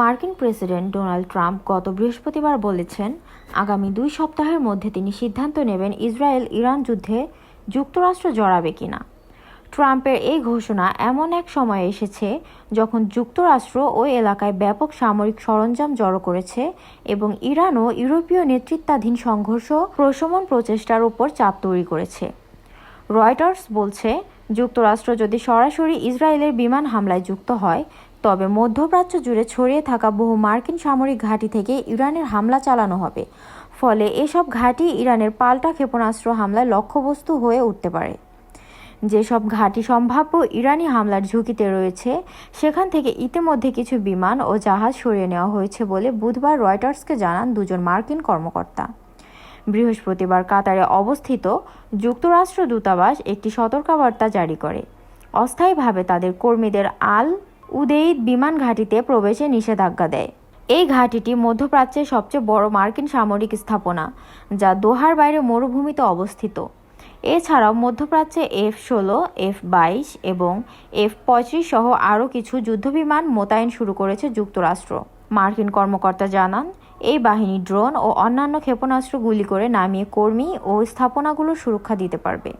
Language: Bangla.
মার্কিন প্রেসিডেন্ট ডোনাল্ড ট্রাম্প গত বৃহস্পতিবার বলেছেন, আগামী দুই সপ্তাহের মধ্যে তিনি সিদ্ধান্ত নেবেন ইসরায়েল ইরান যুদ্ধে যুক্তরাষ্ট্র জড়াবে কিনা। ট্রাম্পের এই ঘোষণা এমন এক সময়ে এসেছে যখন যুক্তরাষ্ট্র ওই এলাকায় ব্যাপক সামরিক সরঞ্জাম জড়ো করেছে এবং ইরানও ইউরোপীয় নেতৃত্বাধীন সংঘর্ষ প্রশমন প্রচেষ্টার উপর চাপ তৈরি করেছে। রয়টার্স বলছে, যুক্তরাষ্ট্র যদি সরাসরি ইসরায়েলের বিমান হামলায় যুক্ত হয় তবে মধ্যপ্রাচ্য জুড়ে ছড়িয়ে থাকা বহু মার্কিন সামরিক ঘাঁটি থেকে ইরানের হামলা চালানো হবে। ফলে এসব ঘাঁটি ইরানের পাল্টা ক্ষেপণাস্ত্র হামলায় লক্ষ্যবস্তু হয়ে উঠতে পারে। যেসব ঘাঁটি সম্ভাব্য ইরানি হামলার ঝুঁকিতে রয়েছে, সেখান থেকে ইতিমধ্যে কিছু বিমান ও জাহাজ সরিয়ে নেওয়া হয়েছে বলে বুধবার রয়টার্সকে জানান দুজন মার্কিন কর্মকর্তা। বৃহস্পতিবার কাতারে অবস্থিত যুক্তরাষ্ট্র দূতাবাস একটি সতর্কবার্তা জারি করে। অস্থায়ীভাবে তাদের কর্মীদের আল উদেইদ বিমান ঘাঁটিতে প্রবেশে নিষেধাজ্ঞা দেয়। এই ঘাঁটিটি মধ্যপ্রাচ্যের সবচেয়ে বড় মার্কিন সামরিক স্থাপনা, যা দোহার বাইরে মরুভূমিতে অবস্থিত। এছাড়াও মধ্যপ্রাচ্যে এফ ষোলো এফ বাইশ এবং এফ পঁয়ত্রিশ সহ আরও কিছু যুদ্ধবিমান মোতায়েন শুরু করেছে যুক্তরাষ্ট্র। মার্কিন কর্মকর্তা জানান, এই বাহিনী ড্রোন ও অন্যান্য ক্ষেপণাস্ত্র গুলি করে নামিয়ে কর্মী ও স্থাপনাগুলোর সুরক্ষা দিতে পারবে।